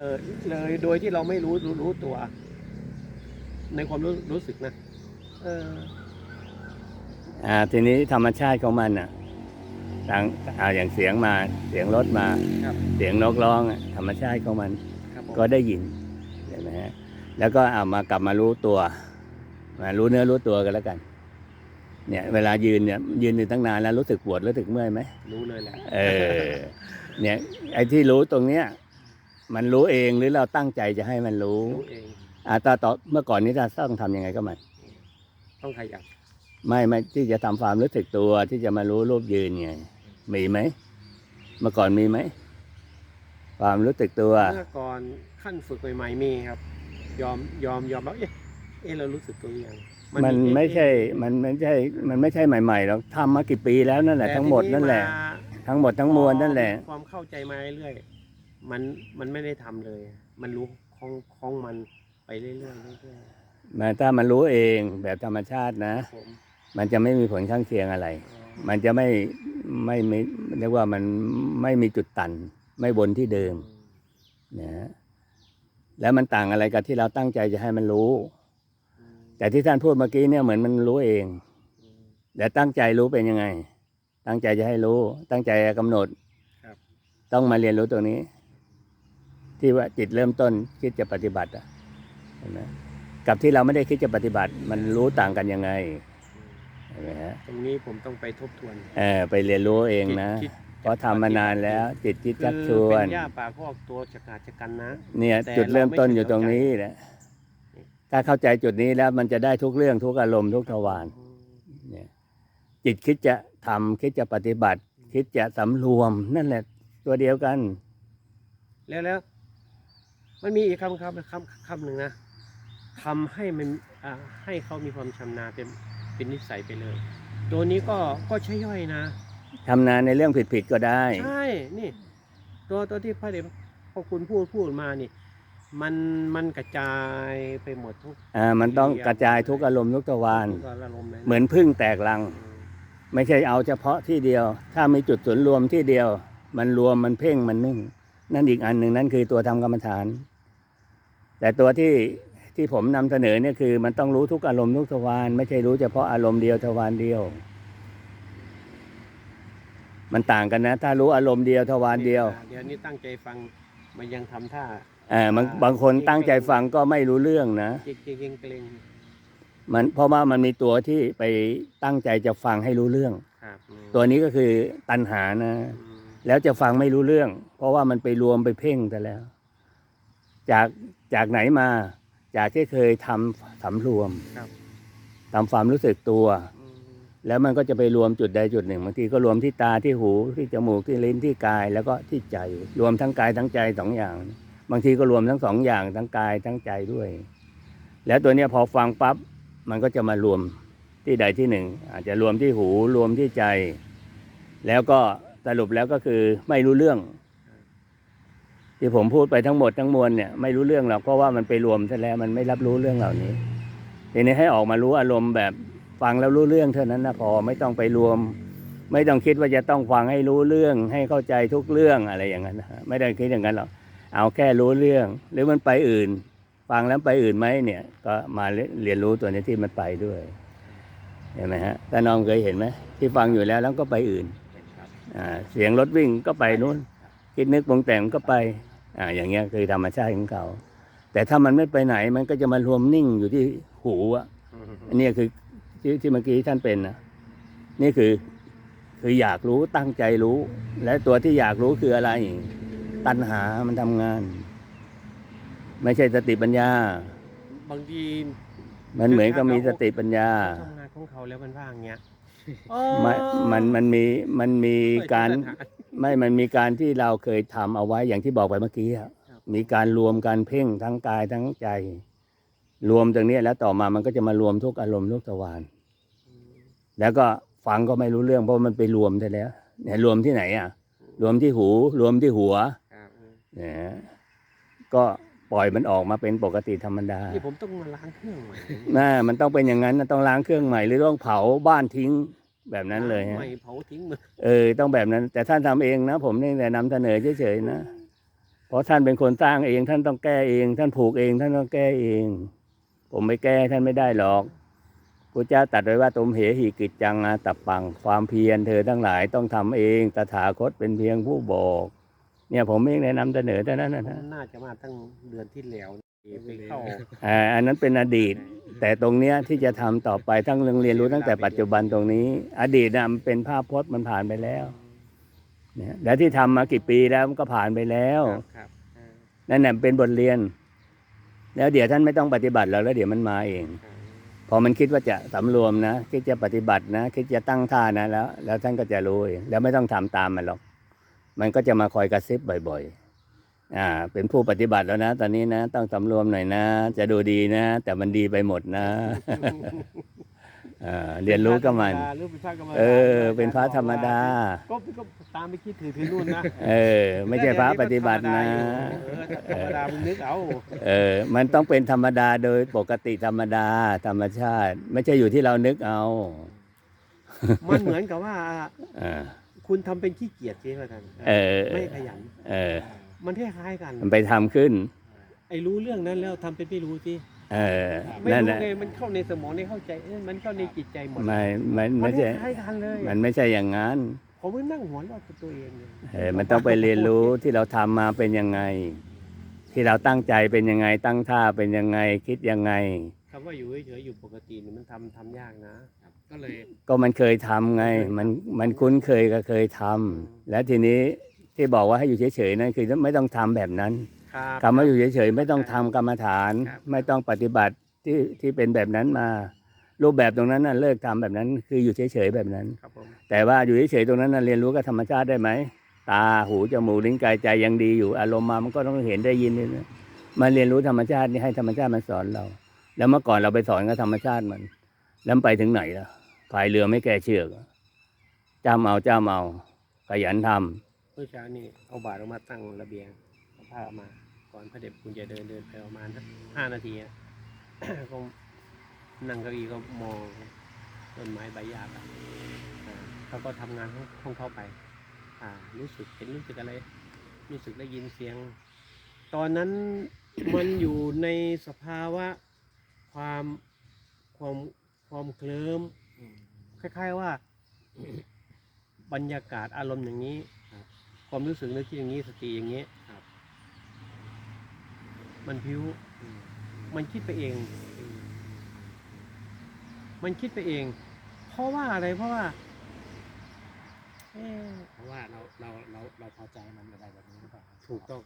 เออเลยโดยที่เราไม่รู้รู้รู้ตัว ในความรู้รู้สึกนะเอออ่าทีนี้ธรรมชาติของมันอะทางอ่าอย่างเสียงมาเสียงรถมา ครับ เสียงนกร้องอะธรรมชาติของมัน ครับผมก็ได้ยินเห็นไหมฮะแล้วก็เอามากลับมารู้ตัว มารู้เนื้อรู้ตัวกันแล้วกัน เนี่ย เวลายืนเนี่ยยืนอยู่ตั้งนานแล้วรู้สึกปวดรู้สึกเมื่อยไหมรู้เลยแหละ เออ เนี่ย ไอ้ที่รู้ตรงเนี้ย มันรู้เองหรือเราตั้งใจจะให้มันรู้รู้เอง อ่าตอนต่อเมื่อก่อนนี้เราต้องทำยังไงก็มันต้องขยันไม่ไม่ที่จะทำความรู้สึกตัวที่จะมารู้รูปยืนไงมีไหมเมื่อก่อนมีไหมความรู้สึกตัว เมื่อก่อนขั้นฝึกใหม่ๆมีครับ ยอมยอมยอมแล้วเอ๊ะเอ๊ะเรารู้สึกตัวยังมันเอ๊ะไม่ใช่เอ๊ะมันไม่ใช่ มันไม่ใช่ใหม่ๆหรอกทำมากี่ปีแล้วนั่นแหละแต่ทั้งหมดทีนั่นแหละมาทั้งหมดทั้งมวลนั่นแหละ ความเข้าใจมาเรื่อยๆ มันมันไม่ได้ทำเลย มันรู้ของของมันไปเรื่อยๆเรื่อยมาถ้ามันรู้เองแบบธรรมชาตินะๆผมมันจะไม่มีผลข้างเคียงอะไรอ๋อมันจะไม่ไม่ไม่เรียกว่ามันไม่มีจุดตัน ไม่บนที่เดิมนะฮะแล้วมันต่างอะไรกับที่เราตั้งใจจะให้มันรู้อืมแต่ที่ท่านพูดเมื่อกี้เนี่ยเหมือนมันรู้เองอืมแต่ตั้งใจรู้เป็นยังไง ตั้งใจจะให้รู้ ตั้งใจจะกำหนดครับต้องมาเรียนรู้ตรงนี้ ที่ว่าจิตเริ่มต้นคิดจะปฏิบัติอะเห็นไหมกับที่เราไม่ได้คิดจะปฏิบัติ มันรู้ต่างกันยังไงอืมเห็นไหมฮะตรงนี้ผมต้องไปทบทวนเออไปเรียนรู้เองนะคิดเพราะทำมานานแล้ว จิตคิดชักชคือวเป็น นหญ้าป่าพอกตัวชะกาจชะกันนะ เนี่ยแต่จุดเริ่มต้นเราไม่อยู่ตรงนี้แหละถ้าเข้าใจจุดนี้แล้วมันจะได้ทุกเรื่องทุกอารมณ์ทุกทวารอืมเนี่ยจิตคิดจะทำคิดจะปฏิบัติ คิดจะสำรวมนั่นแหละ ตัวเดียวกัน แล้วแล้ว มันมีอีกคำคำคำคำหนึ่งนะทำให้มันอ่าให้เขามีความชำนาญเป็นเป็นนิสัยไปเลย ตัวนี้ก็ก็ใช่ย่อยนะทำนานในเรื่องผิดๆก็ได้ ใช่ นี่ ตัวตัวที่พระเดชพระคุณพูดพูดมานี่ มันมันกระจายไปหมดทุกอ่ามันต้องกระจายทุกอารมณ์ทุกทวารทุกอารมณ์เลยนะเหมือนพึ่งแตกรังอืมไม่ใช่เอาเฉพาะที่เดียว ถ้ามีจุดศูนย์รวมที่เดียว มันรวมมันเพ่งมันนิ่ง นั่นอีกอันหนึ่งนั่นคือตัวทำกรรมฐาน แต่ตัวที่ที่ผมนำเสนอเนี่ยคือ มันต้องรู้ทุกอารมณ์ทุกทวารไม่ใช่รู้เฉพาะอารมณ์เดียวทวารเดียว มันต่างกันนะ ถ้ารู้อารมณ์เดียวทวารเดียวเดี๋ยวนี้ตั้งใจฟังมันยังทำท่าเอ่าบางบางคนตั้งใจฟังก็ไม่รู้เรื่องนะเก่งเก่งเกรงมันเพราะว่ามันมีตัวที่ไปตั้งใจจะฟังให้รู้เรื่องครับอืมตัวนี้ก็คือตัณหานะอืม แล้วจะฟังไม่รู้เรื่อง เพราะว่ามันไปรวมไปเพ่งแต่แล้ว จากจากไหนมา จากที่เคยทำสำรวมครับทำความรู้สึกตัวอืมแล้วมันก็จะไปรวมจุดใดจุดหนึ่งบางทีก็รวมที่ตาที่หูที่จมูกที่ลิ้นที่กาย แล้วก็ที่ใจ รวมทั้งกายทั้งใจสองอย่าง บางทีก็รวมทั้งสองอย่างทั้งกายทั้งใจด้วย แล้วตัวเนี้ยพอฟังปั๊บมันก็จะมารวมที่ใดที่หนึ่ง อาจจะรวมที่หูรวมที่ใจ แล้วก็ สรุปแล้วก็คือไม่รู้เรื่อง ที่ผมพูดไปทั้งหมดทั้งมวลเนี่ยไม่รู้เรื่องหรอกเพราะว่ามันไปรวมซะแล้วมันไม่รับรู้เรื่องเหล่านี้ทีนี้ให้ออกมารู้อารมณ์แบบฟังแล้วรู้เรื่องเท่านั้นนะพอไม่ต้องไปรวม ไม่ต้องคิดว่าจะต้องฟังให้รู้เรื่อง ให้เข้าใจทุกเรื่องอะไรอย่างนั้นนะไม่ได้คิดอย่างนั้นหรอกเอาแค่รู้เรื่อง หรือมันไปอื่น ฟังแล้วไปอื่นไหมเนี่ย ก็มาเรียนรู้ตัวนี้ที่มันไปด้วยเห็นไหมฮะตาน้องเคยเห็นไหมที่ฟังอยู่แล้วแล้วก็ไปอื่น เสียงรถวิ่งก็ไปนู้นคิดนึกปรุงแต่งก็ไปอ่าอย่างเงี้ยคือธรรมชาติของเขา แต่ถ้ามันไม่ไปไหนมันก็จะมารวมนิ่งอยู่ที่หูอะอืมอันเนี้ยคือที่ที่เมื่อกี้ท่านเป็นนะนี่คือคืออยากรู้ตั้งใจรู้ และตัวที่อยากรู้คืออะไร ตัณหามันทำงาน ไม่ใช่สติปัญญา บางทีมันเหมือนกับมีสติปัญญาทำงานของเขาแล้วมันว่างเงี้ย มันมันมันมีมันมีการเปิดปัญหไม่มันมีการที่เราเคยทำเอาไว้อย่างที่บอกไปเมื่อกี้อะครับมีการรวมการเพ่งทั้งกายทั้งใจ รวมตรงนี้แล้วต่อมามันก็จะมารวมทุกอารมณ์ทุกทวารอืมแล้วก็ฟังก็ไม่รู้เรื่องเพราะมันไปรวมได้แล้วเนี่ยรวมที่ไหนอะ รวมที่หู รวมที่หัว ครับอืมเนี่ยก็ ปล่อยมันออกมาเป็นปกติธรรมดานี่ผมต้องมาล้างเครื่องใหม่น่ามันต้องเป็นอย่างนั้นนะต้องล้างเครื่องใหม่หรือต้องเผาบ้านทิ้งแบบนั้นเลยฮะไม่เผาทิ้งมือเออต้องแบบนั้น แต่ท่านทำเองนะ ผมนี่แต่นำเสนอเฉยๆนะพอราะท่านเป็นคนสร้างเอง ท่านต้องแก้เอง ท่านผูกเอง ท่านต้องแก้เอง ผมไปแก้ให้ท่านไม่ได้หรอกพระเจ้าตรัดไว้ว่าตมเหหิกิจจังอาตับปังความเพียรเธอทั้งหลายต้องทำเองตถาคตเป็นเพียงผู้บอก เนี่ยผมเองแนะนำเสนอเท่านั้นนะฮะน่าจะมาตั้งเดือนที่แล้วไปเข้าอ่าอันนั้นเป็นอดีต แต่ตรงเนี้ยที่จะทำต่อไปทั้งเรื่องเรียนรู้ตั้งแต่ปัจจุบันตรงนี้ อดีตน่ะมันเป็นภาพพจน์มันผ่านไปแล้วเนี่ยแล้วที่ทำมากี่ปีแล้วมันก็ผ่านไปแล้ว ครับครับอ่านั่นแหละเป็นบทเรียน แล้วเดี๋ยวท่านไม่ต้องปฏิบัติแล้วแล้วเดี๋ยวมันมาเองอ่าพอมันคิดว่าจะสำรวมนะคิดจะปฏิบัตินะคิดจะตั้งท่านะแล้ว แล้วท่านก็จะรู้เองแล้วไม่ต้องทำตามมันหรอก มันก็จะมาคอยกระซิบบ่อยๆ อ่า เป็นผู้ปฏิบัติแล้วนะ ตอนนี้นะ ต้องสำรวมหน่อยนะ จะดูดีนะ แต่มันดีไปหมดนะอ่าเรียนรู้กับมันเป็พระธรรดาหรือเป็นพระกรรมฐานเออ เป็นพระธรรมดาก็ก็ตามไปคิดถือถือนู่นนะ เออ ไม่ใช่พระปฏิบัตินะเออธรรมดามึงนึกเอา เออ มันต้องเป็นธรรมดาโดยปกติธรรมดา ธรรมชาติ ไม่ใช่อยู่ที่เรานึกเอา มันเหมือนกับว่าอ่า คุณทำเป็นขี้เกียจใช่ไหมท่านเออ ไม่ขยัน เออ มันคล้ายๆกัน มันไปทำขึ้น ไอ้รู้เรื่องนั้นแล้วทำเป็นไม่รู้สิเออ ไม่นั่นรู้แหละไงมันเข้าในสมองในเข้าใจเอ้ยมันเข้าในจิตใจหมดไม่ไม่มัไม่นใช่ คล้ายๆกันเลยมันไม่ใช่อย่างนั้น ผมก็นั่งหัวเราะกับตัวเองเลยเออ มันต้องไปเรียนรู้ที่เราทำมาเป็นยังไง ที่เราตั้งใจเป็นยังไง ตั้งท่าเป็นยังไง คิดยังไง คำว่าอยู่เฉยๆอยู่ปกตินี่มันทำทำยากนะ ก็เลยก็มันเคยทำไง มันมันคุ้นเคยก็เคยทำแล้วทีนี้ที่บอกว่าให้อยู่เฉยๆนั่นคือไม่ต้องทำแบบนั้นครับ คำว่าอยู่เฉยๆไม่ต้องทำกรรมฐาน ครับ ไม่ต้องปฏิบัติที่ที่เป็นแบบนั้นมา รูปแบบตรงนั้นน่ะเลิกทำแบบนั้น คืออยู่เฉยๆแบบนั้น ครับผมแต่ว่าอยู่เฉยๆตรงนั้นน่ะเรียนรู้กับธรรมชาติได้ไหมตาหูจมูกลิ้นกายใจยังดีอยู่อารมณ์มามันก็ต้องเห็นได้ยินนี่นะมาเรียนรู้ธรรมชาตินี่ให้ธรรมชาติมันสอนเรา แล้วเมื่อก่อนเราไปสอนกับธรรมชาติมัน แล้วมันไปถึงไหนล่ะ พายเรือไม่แก่เชือกจ้าเมาจ้าเมาขยันทำเมื่อเช้านี่เอาบาตรออกมาตั้งระเบียงเอาผ้าออกมาก่อนพระเดชคุณจะเดินเดินไปประมาณห้านาทีก็นั่งเก้าอี้ก็มองต้นไม้ใบหญ้าไปเขาก็ทำงานของของเขาไป อ่า รู้สึกเห็นรู้สึกอะไร รู้สึกได้ยินเสียง ตอนนั้นมันอยู่ในสภาวะความความความเคลิ้ม คล้าย ๆว่า บรรยากาศอารมณ์อย่างนี้ความรู้สึกนึกคิดอย่างนี้สติอย่างนี้มันพิ้วมันคิดไปเอง มันคิดไปเอง เพราะว่าอะไรเพราะว่าเอ๊ะเพราะว่าเราเราเราเราพอใจมันอะไรแบบนี้หรือเปล่าครับถูกต้อง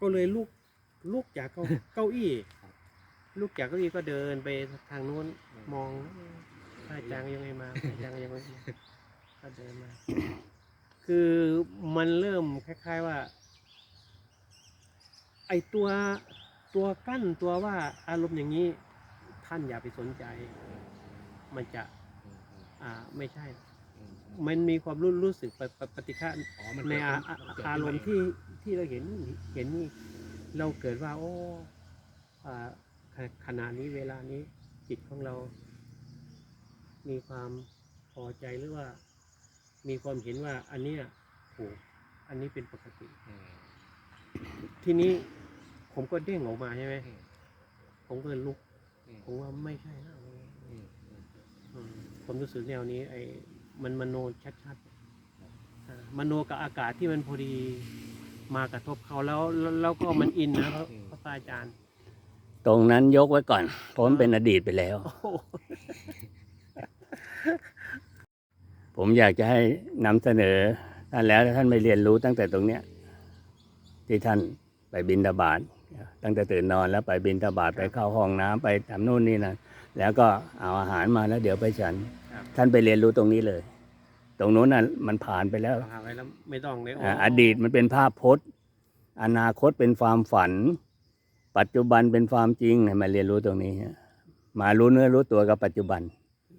ก็เลยลุกลุกจากเก้าเก้าอี้ลุกจากเก้าอี้ก็เดินไปทางนู้นมอง พระอาจารย์ยังไงมาพระอาจารย์ยังไงมาก็เดินมา คือมันเริ่มคล้าย ๆว่า ไอตัวตัวกั้นตัวว่าอารมณ์อย่างนี้ ท่านอย่าไปสนใจ มันจะ อ่าไม่ใช่ มันมีความรู้รู้สึกปฏิปฏิฆะในอาอารมณ์ที่ที่เราเห็นเห็นนี่เราเกิดว่า โอ้อขขณะนี้เวลานี้จิตของเรา มีความพอใจหรือว่า มีความเห็นว่าอันเนี้ยถูกอันนี้เป็นปกติอืมทีนี้ผมก็เด้งออกมาใช่ไหมอืมผมก็เลยลุกอืมผมว่าไม่ใช่นะอืมอืมอืมผมรู้สึกแนวนี้ ไอ้มันมโนชัดๆอ่ามโนกับอากาศที่มันพอดีมากระทบเขาแล้วแล้วแล้วก็มันอินนะพระพระอาจารย์ ตรงนั้นยกไว้ก่อนเพราะมันเป็นอดีตไปแล้วโอ้โห ผมอยากจะให้นำเสนอท่านแล้วถ้าท่านไม่เรียนรู้ตั้งแต่ตรงเนี้ยที่ท่านไปบินทบาทตั้งแต่ตื่นนอนแล้วไปบินทบาทไปเข้าห้องน้ำไปทำนู่นนี่นั่นแล้วก็เอาอาหารมาแล้วเดี๋ยวไปฉันครับท่านไปเรียนรู้ตรงนี้เลย ตรงนู้นน่ะมันผ่านไปแล้วเอาหาไว้แล้วไม่ต้องเลยอ่าอดีตมันเป็นภาพพจน์ อนาคตเป็นความฝัน ปัจจุบันเป็นความจริงให้มาเรียนรู้ตรงนี้ฮะมารู้เนื้อรู้ตัวกับปัจจุบัน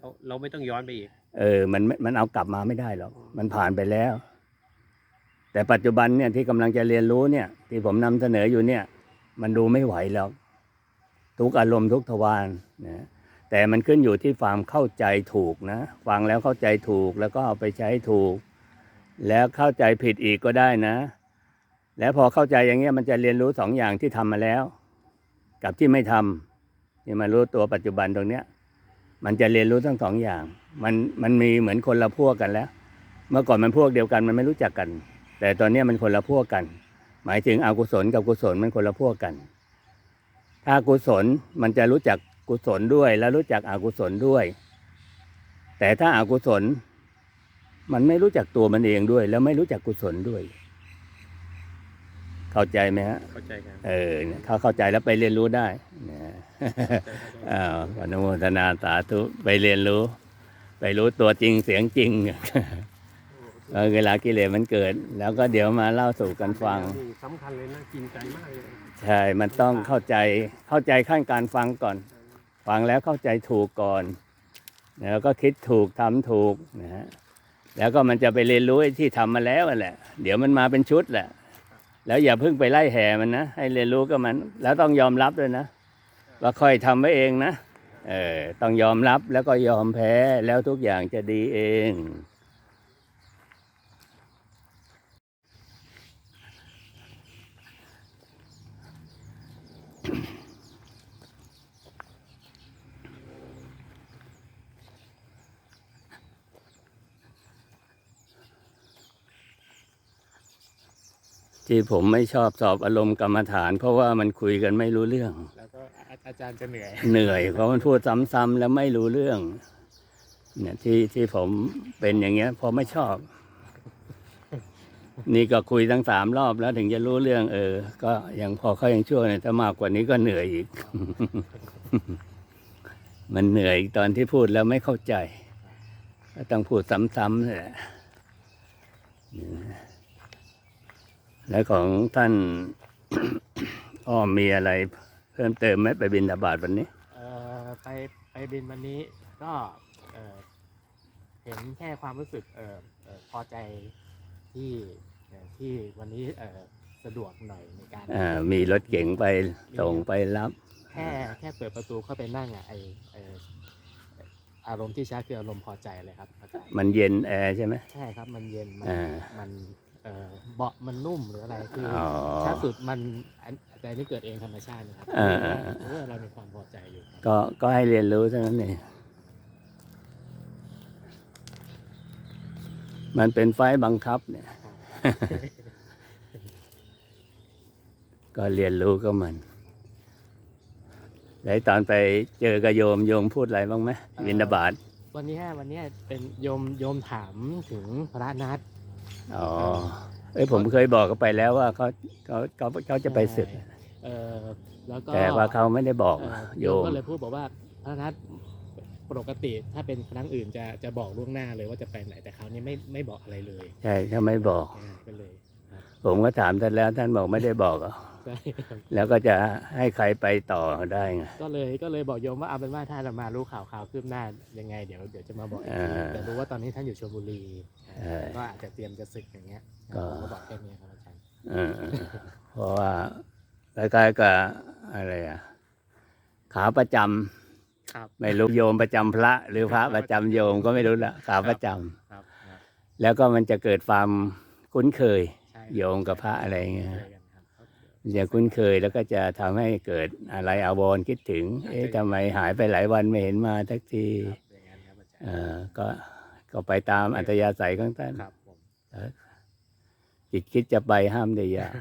เราเราไม่ต้องย้อนไปอีก เออ มันม่มันเอากลับมาไม่ได้หรอก มันผ่านไปแล้ว แต่ปัจจุบันเนี่ยที่กำลังจะเรียนรู้เนี่ย ที่ผมนำเสนออยู่เนี่ย มันดูไม่ไหวแล้ว ทุกอารมณ์ทุกทวารนะแต่มันขึ้นอยู่ที่ความเข้าใจถูกนะ ฟังแล้วเข้าใจถูกแล้วก็เอาไปใช้ถูก แล้วเข้าใจผิดอีกก็ได้นะ แล้วพอเข้าใจอย่างเงี้ยมันจะเรียนรู้สองอย่างที่ทำมาแล้ว กับที่ไม่ทำนี่มารู้ตัวปัจจุบันตรงเนี้ย มันจะเรียนรู้ทั้งสองอย่าง มันมันมีเหมือนคนละพวกกันแล้ว เมื่อก่อนมันพวกเดียวกันมันไม่รู้จักกัน แต่ตอนนี้มันคนละพวกกัน หมายถึงอกุศลกับกุศลมันคนละพวกกัน ถ้ากุศลมันจะรู้จักกุศลด้วย แล้วรู้จักอกุศลด้วย แต่ถ้าอากุศล มันไม่รู้จักตัวมันเองด้วย แล้วไม่รู้จักกุศลด้วย เข้าใจไหมฮะ เข้าใจกันเออเนี่ยเขาเข้าใจแล้วไปเรียนรู้ได้นะอ้าวอนุโมทนาสาธุไปเรียนรู้ ไปรู้ตัวจริงเสียงจริงเออเวลากิเลสมันเกิด แล้วก็เดี๋ยวมาเล่าสู่กันฟังนี่สำคัญเลยนะกินใจมากเลยใช่มันต้องเข้าใจเข้าใจขั้นการฟังก่อน ฟังแล้วเข้าใจถูกก่อนแล้วก็คิดถูกทำถูกนะฮะแล้วก็มันจะไปเรียนรู้ไอ้ที่ทำมาแล้วนั่นแหละ เดี๋ยวมันมาเป็นชุดแหละ แล้วอย่าเพิ่งไปไล่แห่มันนะ ให้เรียนรู้กับมัน แล้วต้องยอมรับด้วยนะ ว่าค่อยทำไว้เองนะ เออ ต้องยอมรับแล้วก็ยอมแพ้แล้วทุกอย่างจะดีเอง ที่ผมไม่ชอบสอบอารมณ์กรรมฐาน เพราะว่ามันคุยกันไม่รู้เรื่อง แล้วก็อาอาจารย์จะเหนื่อย เหนื่อยเพราะมันพูดซ้ำๆแล้วไม่รู้เรื่อง เนี่ยที่ที่ผมเป็นอย่างเงี้ยเพอไม่ชอบ นี่ก็คุยทั้งสามรอบแล้วถึงจะรู้เรื่อง เออ ก็ยังพอเขายังชั่วเนี่ยถ้ามากกว่านี้ก็เหนื่อยอีก มันเหนื่อยตอนที่พูดแล้วไม่เข้าใจก็ต้องพูดซ้ำๆนี่แหละ แล้วของท่านอ้อมมีอะไรเพิ่มเติมไหมไปบินทบาทวันนี้ เอ่อไปไปบินวันนี้ก็เอ่อเห็นแค่ความรู้สึกเอ่อเอ่อพอใจที่เอ่อที่วันนี้เอ่อสะดวกหน่อยในการอ่ามีรถเก๋งไปส่งไปรับ แค่แค่เปิดประตูเข้าไปนั่งอะไอเอ่ออารมณ์ที่ชัดคืออารมณ์พอใจเลยครับอาจารย์มันเย็นแอร์ใช่ไหม ใช่ครับมันเย็นมันอ่ามัน เอ่อเบาะมันนุ่มหรืออะไรคือออ๋อชัดสุดมันอันแต่อันนี่เกิดเองธรรมชาตินะครับอ่าอ่าเพราะว่าเรามีความพอใจอยู่ครับก็ก็ให้เรียนรู้เท่านั้นเองมันเป็นไฟล์บังคับเนี่ย ก็เรียนรู้ก็มันแล้วตอนไปเจอกระโยมโยมพูดอะไรบ้างไหมวินาบาตวันนี้วันนี้เป็นโยมโยมถามถึงพระนัด อ๋อเอ้ยผมเคยบอกเขาไปแล้วว่าเขาเขาเขาเขาจะไปศึก เออแล้วก็แต่ว่าเขาไม่ได้บอกเอ่อโยโยมมก็เลยพูดบอกว่าพระนัดปกติถ้าเป็นครั้งอื่นจะจะบอกล่วงหน้าเลยว่าจะไปไหนแต่คราวนี้ไม่ไม่บอกอะไรเลย ใช่ถ้าไม่บอกอ่าก็เลยผมก็ถามท่านแล้วท่านบอกไม่ได้บอกเหรอ ใช่ครับแล้วก็จะให้ใครไปต่อได้ไง ก็เลยก็เลยบอกโยมว่าเอาเป็นว่าถ้าเรามารู้ข่าวข่าวคืบหน้ายังไงเดี๋ยวเดี๋ยวจะมาบอกอีกทีอ่าแต่รู้ว่าตอนนี้ท่านอยู่ชลบุรีเออก็อาจจะเตรียมจะศึกอย่างเงี้ยก็ ผมก็บอกแค่นี้ครับอาจารย์เออเพราะว่าใกล้ๆกับอะไรอะ ขาประจำครับ ไม่รู้โยมประจำพระ หรือพระประจำโยมก็ไม่รู้ละขาประจำครับครับแล้วก็มันจะเกิดความคุ้นเคย ใช่โยมกับพระอะไรเงี้ย เจอกันครับครับมัน จะคุ้นเคยแล้วก็จะทำให้เกิดอะไรอาวรณ์คิดถึง เอ๊ะทำไมหายไปหลายวันไม่เห็นมาทักทีครับอย่างนั้นครับอาจารย์เออก็ก็ไปตามอัธยาศัยของท่านครับผมจิตคิดจะไปห้ามได้ยาก